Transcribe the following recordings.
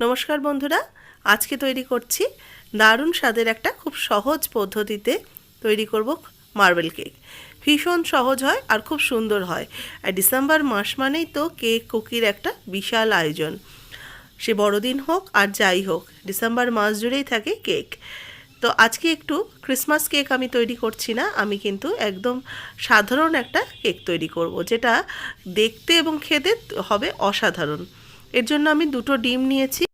নমস্কার বন্ধুরা, আজকে তৈরি করছি দারুণ স্বাদের একটা খুব সহজ পদ্ধতিতে তৈরি করব মার্বেল কেক। ভীষণ সহজ হয় আর খুব সুন্দর হয়। আর ডিসেম্বর মাস মানেই তো কেক কুকির একটা বিশাল আয়োজন। সে বড়দিন হোক আর যাই হোক, ডিসেম্বর মাস জুড়েই থাকে কেক। তো আজকে একটু ক্রিসমাস কেক আমি তৈরি করছি না, আমি কিন্তু একদম সাধারণ একটা কেক তৈরি করব, যেটা দেখতে এবং খেতে হবে অসাধারণ। এর জন্য আমি দুটো ডিম নিয়েছি।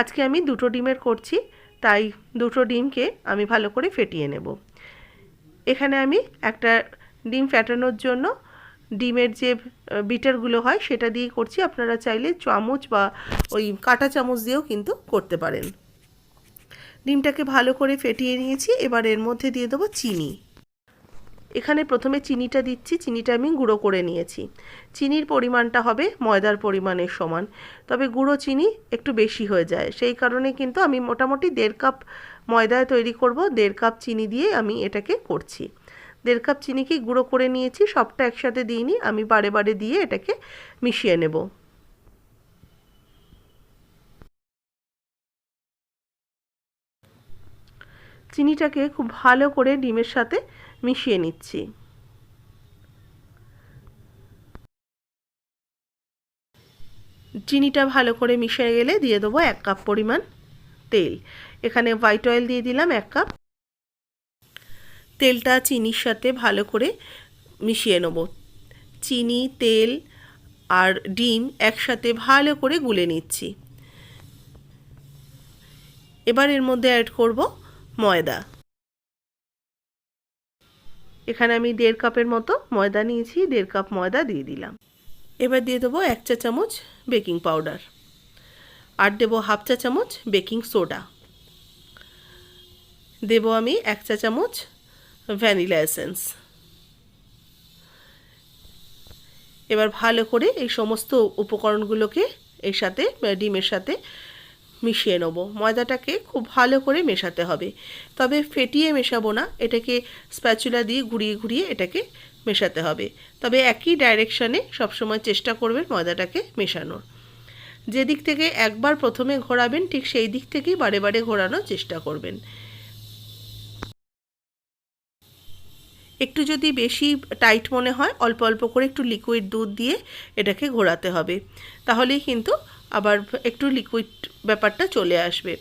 আজকে আমি দুটো ডিমের করছি, তাই দুটো ডিমকে আমি ভালো করে ফেটিয়ে নেব। এখানে আমি একটা ডিম ফেটানোর জন্য ডিমের যে বিটারগুলো হয় সেটা দিয়ে করছি। আপনারা চাইলে চামচ বা ওই কাঁটা চামচ দিয়েও কিন্তু করতে পারেন। ডিমটাকে ভালো করে ফেটিয়ে নিয়েছি। এবার এর মধ্যে দিয়ে দেবো চিনি। এখানে প্রথমে চিনিটা দিচ্ছি, চিনিটা আমি গুঁড়ো করে নিয়েছি। চিনির পরিমাণটা হবে ময়দার পরিমাণের সমান, তবে গুঁড়ো চিনি একটু বেশি হয়ে যায়। সেই কারণে কিন্তু আমি মোটামুটি দেড় কাপ ময়দায় তৈরি করব, দেড় কাপ চিনি দিয়ে আমি এটাকে করছি। দেড় কাপ চিনিকে গুঁড়ো করে নিয়েছি, সবটা একসাথে দিইনি, আমি বারে বারে দিয়ে এটাকে মিশিয়ে নেব। চিনিটাকে খুব ভালো করে ডিমের সাথে মিশিয়ে নিচ্ছি। চিনিটা ভালো করে মিশে গেলে দিয়ে দেবো এক কাপ পরিমাণ তেল। এখানে হোয়াইট অয়েল দিয়ে দিলাম এক কাপ। তেলটা চিনির সাথে ভালো করে মিশিয়ে নেব। চিনি, তেল আর ডিম একসাথে ভালো করে গুলে নিচ্ছি। এবার এর মধ্যে অ্যাড করব ময়দা। এখানে আমি দেড় কাপের মতো ময়দা নিয়েছি, দেড় কাপ ময়দা দিয়ে দিলাম। এবার দিয়ে দেবো এক চা চামচ বেকিং পাউডার আর দেবো হাফ চা চামচ বেকিং সোডা। দেবো আমি এক চা চামচ ভ্যানিলা এসেন্স। এবার ভালো করে এই সমস্ত উপকরণগুলোকে এর সাথে, ডিমের সাথে মিশিয়ে নেব। ময়দাটাকে খুব ভালো করে মেশাতে হবে। তবে ফেটিয়ে মেশাবো না, এটাকে স্প্যাচুলা দিয়ে ঘুরিয়ে ঘুরিয়ে এটাকে মেশাতে হবে। তবে একই ডাইরেকশানে সবসময় চেষ্টা করবেন ময়দাটাকে মেশানোর। যে দিক থেকে একবার প্রথমে ঘোরাবেন, ঠিক সেই দিক থেকেই বারে বারে ঘোরানোর চেষ্টা করবেন। একটু যদি বেশি টাইট মনে হয়, অল্প অল্প করে একটু লিকুইড দুধ দিয়ে এটাকে ঘোরাতে হবে। তাহলেই কিন্তু আবার একটু লিকুইড ব্যাপারটা চলে আসবে।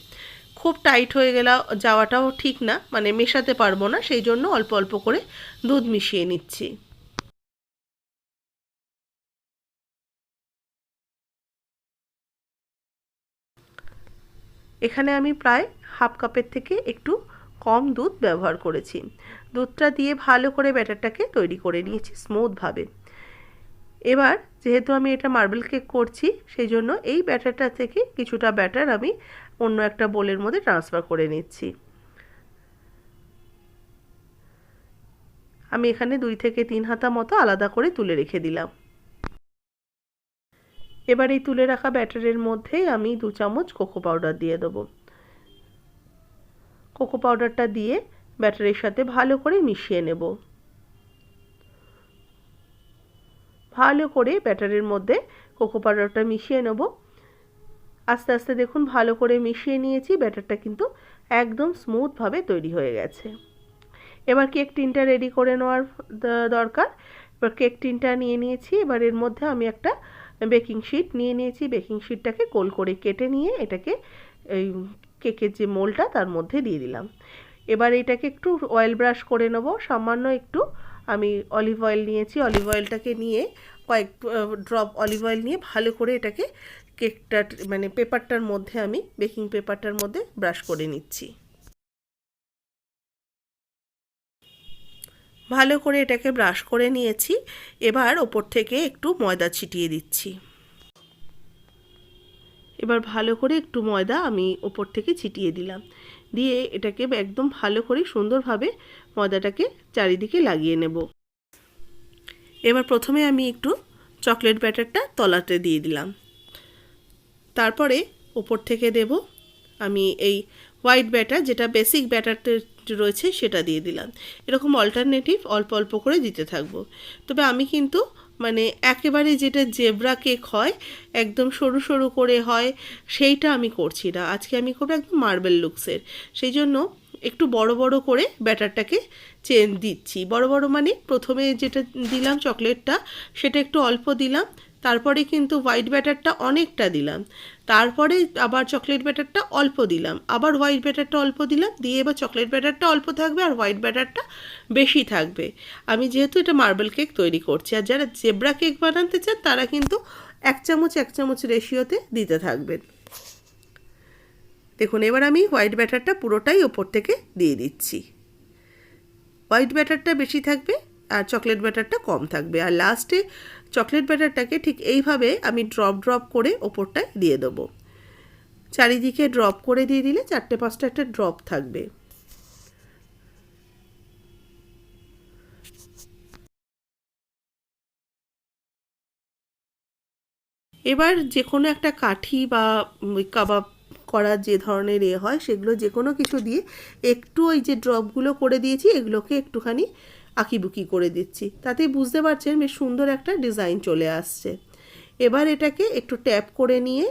খুব টাইট হয়ে গেলে, যাওয়াটাও ঠিক না মানে মেশাতে পারব না, সেই জন্য অল্প অল্প করে দুধ মিশিয়ে নিচ্ছি। এখানে আমি প্রায় হাফ কাপের থেকে একটু কম দুধ ব্যবহার করেছি। দুধটা দিয়ে ভালো করে ব্যাটারটাকে তৈরি করে নিয়েছি স্মুথভাবে এবার যেহেতু আমি এটা মার্বেল কেক করছি সেই জন্য এই ব্যাটারটা থেকে কিছুটা ব্যাটার আমি অন্য একটা বোলের মধ্যে ট্রান্সফার করে নিচ্ছি। আমি এখানে দুই থেকে তিন হাতা মতো আলাদা করে তুলে রেখে দিলাম। এবার এই তুলে রাখা ব্যাটারের মধ্যে আমি দু চামচ কোকো পাউডার দিয়ে দেবো। কোকো পাউডারটা দিয়ে ব্যাটারের সাথে ভালো করে মিশিয়ে নেব। ভালো করে ব্যাটারের মধ্যে কোকো পাউডারটা মিশিয়ে নেব। আস্তে আস্তে দেখুন ভালো করে মিশিয়ে নিয়েছি, ব্যাটারটা কিন্তু একদম স্মুথভাবে তৈরি হয়ে গেছে। এবার কেক টিনটা রেডি করে নেওয়ার দরকার। এবার কেক টিনটা নিয়ে নিয়েছি, এবার এর মধ্যে আমি একটা বেকিং শিট নিয়ে নিয়েছি। বেকিং শিটটাকে কোল করে কেটে নিয়ে এটাকে এই কেকের যে মোলটা তার মধ্যে দিয়ে দিলাম। এবার এটাকে একটু অয়েল ব্রাশ করে নেব। সামান্য একটু আমি অলিভ অয়েল নিয়েছি। অলিভ অয়েলটাকে নিয়ে কয়েক ড্রপ অলিভ অয়েল নিয়ে ভালো করে এটাকে কেকটা মানে পেপারটার মধ্যে আমি বেকিং পেপারটার মধ্যে ব্রাশ করে নিচ্ছি। ভালো করে এটাকে ব্রাশ করে নিয়েছি। এবার ওপর থেকে একটু ময়দা ছিটিয়ে দিচ্ছি। এবার ভালো করে একটু ময়দা আমি ওপর থেকে ছিটিয়ে দিলাম। দিয়ে এটাকে একদম ভালো করে সুন্দরভাবে ময়দাটাকে চারিদিকে লাগিয়ে নেব। এবার প্রথমে আমি একটু চকলেট ব্যাটারটা তলাতে দিয়ে দিলাম। তারপরে ওপর থেকে দেব আমি এই হোয়াইট ব্যাটার, যেটা বেসিক ব্যাটারটা রয়েছে সেটা দিয়ে দিলাম। এরকম অল্টারনেটিভ অল্প অল্প করে দিতে থাকব। তবে আমি কিন্তু মানে একেবারে যেটা জেব্রা কেক হয়, একদম সরু সরু করে হয়, সেইটা আমি করছি না। আজকে আমি করব একদম মার্বেল লুকসের। সেই জন্য একটু বড় বড় করে ব্যাটারটাকে চেন দিচ্ছি। বড় বড় মানে প্রথমে যেটা দিলাম চকলেটটা, সেটা একটু অল্প দিলাম, তারপরে কিন্তু হোয়াইট ব্যাটারটা অনেকটা দিলাম। তারপরে আবার চকলেট ব্যাটারটা অল্প দিলাম। আবার হোয়াইট ব্যাটারটা অল্প দিলাম, দিয়ে এবার চকলেট ব্যাটারটা অল্প থাকবে আর হোয়াইট ব্যাটারটা বেশি থাকবে। আমি যেহেতু এটা মার্বেল কেক তৈরি করছি, আর যারা জেব্রা কেক বানাতে চান, তারা কিন্তু এক চামচ এক চামচ রেশিওতে দিতে থাকবেন। দেখুন, এবার আমি হোয়াইট ব্যাটারটা পুরোটাই ওপর থেকে দিয়ে দিচ্ছি। হোয়াইট ব্যাটারটা বেশি থাকবে আর চকলেট ব্যাটারটা কম থাকবে। আর লাস্টে চকলেট ব্যাটারটাকে ঠিক এইভাবে আমি ড্রপ ড্রপ করে ওপরটায় দিয়ে দেবো। চারিদিকে ড্রপ করে দিয়ে দিলে চারটে পাঁচটা একটা ড্রপ থাকবে। এবার যে কোনো একটা কাঠি বা কাবাব করার যে ধরনের এ হয়, সেগুলো যে কোনো কিছু দিয়ে একটু ওই যে ড্রপগুলো করে দিয়েছি, এগুলোকে একটুখানি আঁকিবুকি করে দিচ্ছি। তাতেই বুঝতে পারছেন বেশ সুন্দর একটা ডিজাইন চলে আসছে। এবার এটাকে একটু ট্যাপ করে নিয়ে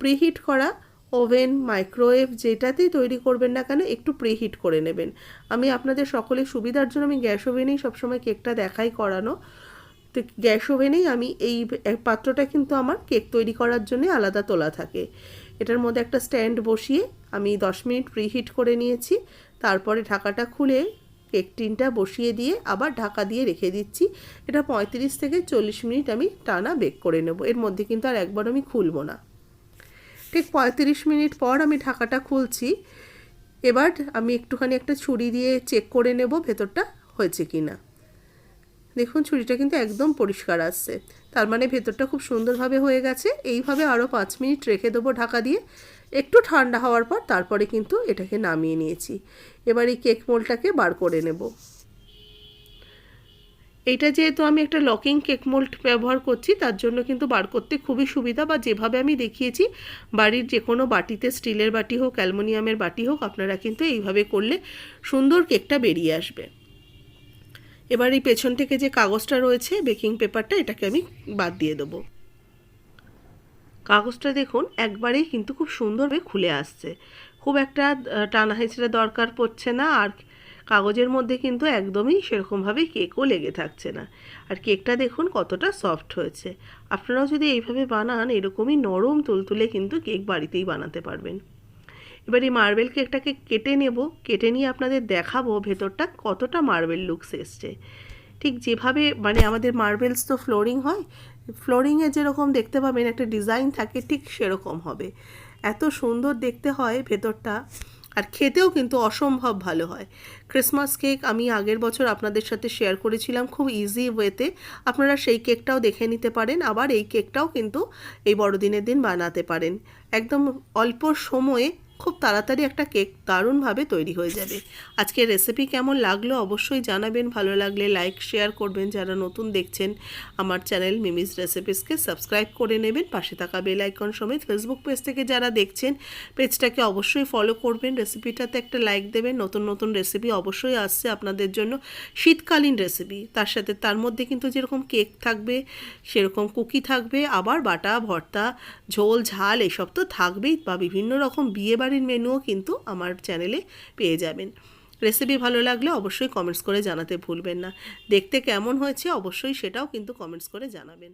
প্রিহিট করা ওভেন, মাইক্রোওয়েভ যেটাতেই তৈরি করবেন না কেন একটু প্রিহিট করে নেবেন। আমি আপনাদের সকলের সুবিধার জন্য, আমি গ্যাস ওভেনেই সবসময় কেকটা দেখাই করানো। তো গ্যাস ওভেনেই আমি এই পাত্রটা কিন্তু আমার কেক তৈরি করার জন্য আলাদা তোলা থাকে। এটার মধ্যে একটা স্ট্যান্ড বসিয়ে আমি দশ মিনিট প্রিহিট করে নিয়েছি। তারপরে ঢাকাটা খুলে কেক টিনটা বসিয়ে দিয়ে আবার ঢাকা দিয়ে রেখে দিচ্ছি। এটা পঁয়ত্রিশ থেকে চল্লিশ মিনিট আমি টানা বেক করে নেব। এর মধ্যে কিন্তু আর একবার আমি খুলবো না। ঠিক পঁয়ত্রিশ মিনিট পর আমি ঢাকাটা খুলছি। এবার আমি একটুখানি একটা ছুরি দিয়ে চেক করে নেব ভেতরটা হয়েছে কি না দেখুন, ছুরিটা কিন্তু একদম পরিষ্কার আসছে। তার মানে ভেতরটা খুব সুন্দরভাবে হয়ে গেছে। এইভাবে আরও পাঁচ মিনিট রেখে দেবো ঢাকা দিয়ে। একটু ঠান্ডা হওয়ার পর তারপরে কিন্তু এটাকে নামিয়ে নিয়েছি। এবার এই কেক মোলটাকে বার করে নেব। এইটা যেহেতু আমি একটা লকিং কেক মোল্ড ব্যবহার করছি, তার জন্য কিন্তু বার করতে খুবই সুবিধা বা যেভাবে আমি দেখিয়েছি, বাড়ির যে কোনো বাটিতে স্টিলের বাটি হোক, অ্যালমোনিয়ামের বাটি হোক, আপনারা কিন্তু এইভাবে করলে সুন্দর কেকটা বেরিয়ে আসবে। এবার এই পেছন থেকে যে কাগজটা রয়েছে, বেকিং পেপারটা, এটাকে আমি বাদ দিয়ে দেবো। কাগজটা দেখুন, একবারেই কিন্তু খুব সুন্দরভাবে খুলে আসছে। খুব একটা টানা হেঁচড়ে দরকার পড়ছে না, আর কাগজের মধ্যে কিন্তু একদমই সেরকমভাবে কেকও লেগে থাকছে না। আর কেকটা দেখুন কতটা সফট হয়েছে। আপনারাও যদি এইভাবে বানান, এরকমই নরম তুলতুলে কিন্তু কেক বাড়িতেই বানাতে পারবেন। এবার এই মার্বেল কেকটাকে কেটে নেব। কেটে নিয়ে আপনাদের দেখাবো ভেতরটা কতটা মার্বেল লুকস এসছে। ঠিক যেভাবে মানে আমাদের মার্বেলস তো ফ্লোরিং হয় ফ্লোরিংয়ে যেরকম দেখতে পাবেন, একটা ডিজাইন থাকে, ঠিক সেরকম হবে। এত সুন্দর দেখতে হয় ভেতরটা, আর খেতেও কিন্তু অসম্ভব ভালো হয়। ক্রিসমাস কেক আমি আগের বছর আপনাদের সাথে শেয়ার করেছিলাম খুব ইজি ওয়েতে আপনারা সেই কেকটাও দেখে নিতে পারেন, আবার এই কেকটাও কিন্তু এই বড়দিনের দিন বানাতে পারেন। একদম অল্প সময়ে খুব তাড়াতাড়ি একটা কেক দারুণভাবে তৈরি হয়ে যাবে। আজকের রেসিপি কেমন লাগল অবশ্যই জানাবেন। ভালো লাগলে লাইক শেয়ার করবেন। যারা নতুন দেখছেন, আমার চ্যানেল মিমিস রেসিপিসকে সাবস্ক্রাইব করে নেবেন। পাশে থাকা বেল আইকন সমেত ফেসবুক পেজ থেকে যারা দেখছেন পেজটাকে অবশ্যই ফলো করবেন। রেসিপিটাতে একটা লাইক দেবেন। নতুন নতুন রেসিপি অবশ্যই আসছে আপনাদের জন্য শীতকালীন রেসিপি তার সাথে তার মধ্যে কিন্তু যেরকম কেক থাকবে, সেরকম কুকি থাকবে। আবার বাটা, ভর্তা, ঝোল, ঝাল, এসব তো থাকবেই বা বিভিন্ন রকম বিয়ে বাড়ির মেনুও কিন্তু আমার চ্যানেলে পেয়ে যাবেন। রেসিপি ভালো লাগলে অবশ্যই কমেন্টস করে জানাতে ভুলবেন না। দেখতে কেমন হয়েছে অবশ্যই সেটাও কিন্তু কমেন্টস করে জানাবেন।